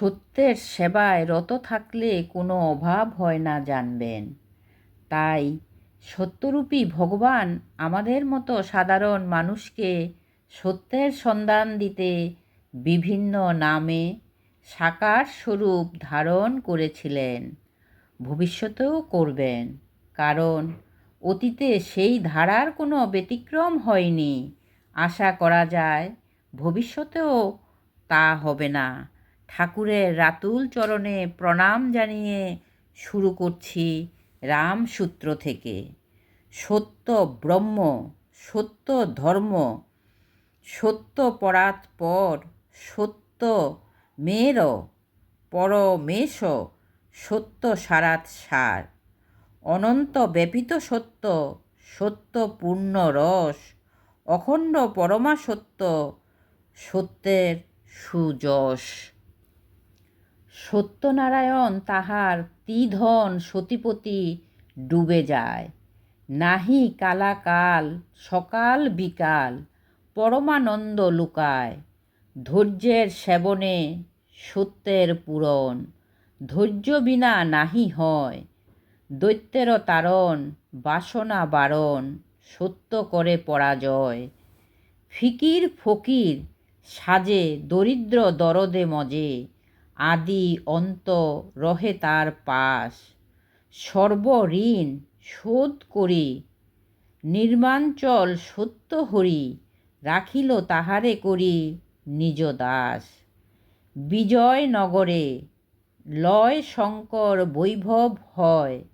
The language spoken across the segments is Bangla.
সত্যের সেবায় রত থাকলে কোনো অভাব হয় না জানবেন। তাই সত্যরূপী ভগবান আমাদের মতো সাধারণ মানুষকে সত্যের সন্ধান দিতে বিভিন্ন নামে সাকার স্বরূপ ধারণ করেছিলেন। ভবিষ্যতেও করবেন, কারণ অতীতে সেই ধারার কোনো ব্যতিক্রম হয়নি। আশা করা যায় ভবিষ্যতেও তা হবে না। ঠাকুরের রাতুল চরণে প্রণাম জানিয়ে শুরু করছি রামসূত্র থেকে। সত্য ব্রহ্ম, সত্য ধর্ম, সত্য পরাৎ পর, সত্য মের, পরমেশ, সত্য সারাৎ সার। অনন্ত ব্যাপিত সত্য সত্য পূর্ণ রস, অখণ্ড পরমা সত্য, সত্যের সুযশ। সত্যনারায়ণ তাহার তীধন সতীপতি ডুবে যায়। নাহি কালাকাল, সকাল বিকাল, পরমানন্দ লুকায়। ধৈর্যের সেবনে সত্যের পূরণ, ধৈর্য বিনা নাহি হয়। দৈত্যের তারণ, বাসনা বারণ, সত্য করে পরাজয়। ফিকির ফকির সাজে, দরিদ্র দরদে মজে আদি অন্ত রহে তার পাশ। সর্বঋণ শোধ করি, নির্মাঞ্চল সত্য হরি, রাখিল তাহারে করি নিজ দাস। বিজয়নগরে লয় শঙ্কর বৈভব হয়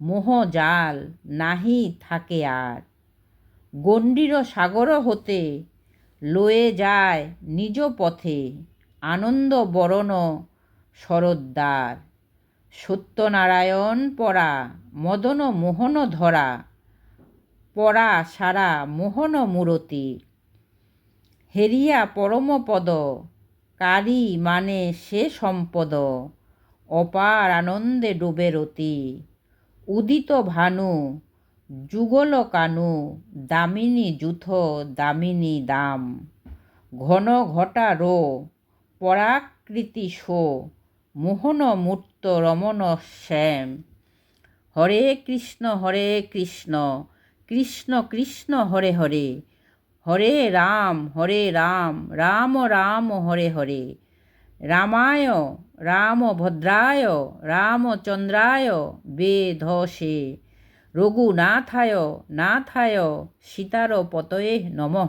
মোহজাল নাহি থাকে আর। গণ্ডির সাগর হতে লয়ে যায় নিজ পথে আনন্দ বরণ শরদ্দার সত্যনারায়ণ পরা মদন মোহন ধরা পরা সারা মোহন মূরতি। হেরিয়া পরমপদ কারি মানে সে সম্পদ, অপার আনন্দে ডোবে রতি। উদিত ভানু, যুগল কানু, দামিনী যুথ, দামিনী দাম। ঘন ঘটা রো পরাকৃতি শো মোহন মূর্ত রমণ শ্যাম হরে কৃষ্ণ হরে কৃষ্ণ কৃষ্ণ কৃষ্ণ, হরে হরে। হরে রাম হরে রাম রাম রাম, হরে হরে। রামায়, রামভদ্রায়, রামচন্দ্রায়, বেধসে। রঘুনাথায়, নাথায় সীতার পতয়ে নম।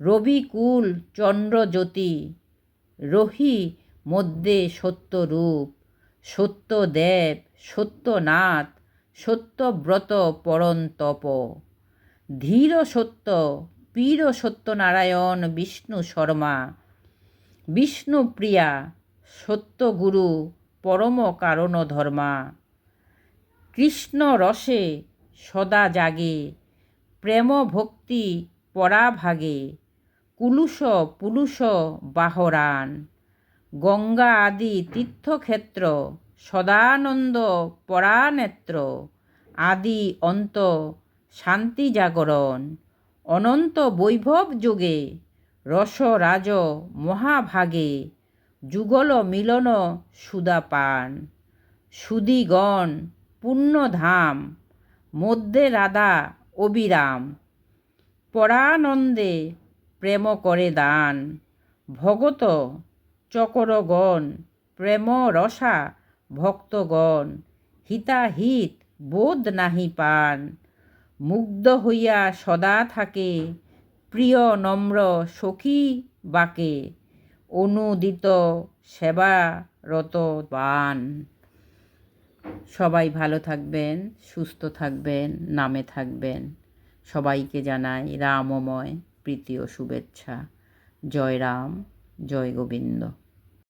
রবিকুল চন্দ্রজ্যোতি রহি মধ্যে সত্যরূপ, সত্যদেব, সত্যনাথ, সত্যব্রত পরন্তপ। ধীর সত্য, পীর সত্যনারায়ণ, বিষ্ণু শর্মা। বিষ্ণুপ্রিয়া সত্যগুরু, পরম কারণ ধর্মা কৃষ্ণ রসে সদা জাগে, প্রেম ভক্তি পরাভাগে। কুলুষ পুলুষ বাহরান। গঙ্গা আদি তীর্থক্ষেত্র, সদানন্দ পরানেত্র আদি অন্ত শান্তি জাগরণ। অনন্ত বৈভব যোগে রসরাজ মহাভাগে, যুগল মিলন সুদাপান সুদিগণ, পুণ্যধাম, মধ্যে রাধা অবিরাম। পরানন্দে প্রেম করে দান। ভগত চকরগণ, প্রেম রসা ভক্তগণ, হিতাহিত বোধ নাহি পান। মুগ্ধ হইয়া সদা থাকে, প্রিয় নম্র সখী বাকে, অনুদিত সেবারত বান। সবাই ভালো থাকবেন, সুস্থ থাকবেন, নামে থাকবেন। সবাইকে জানাই রামময়। প্রীতি ও শুভেচ্ছা। জয় রাম জয় গোবিন্দ।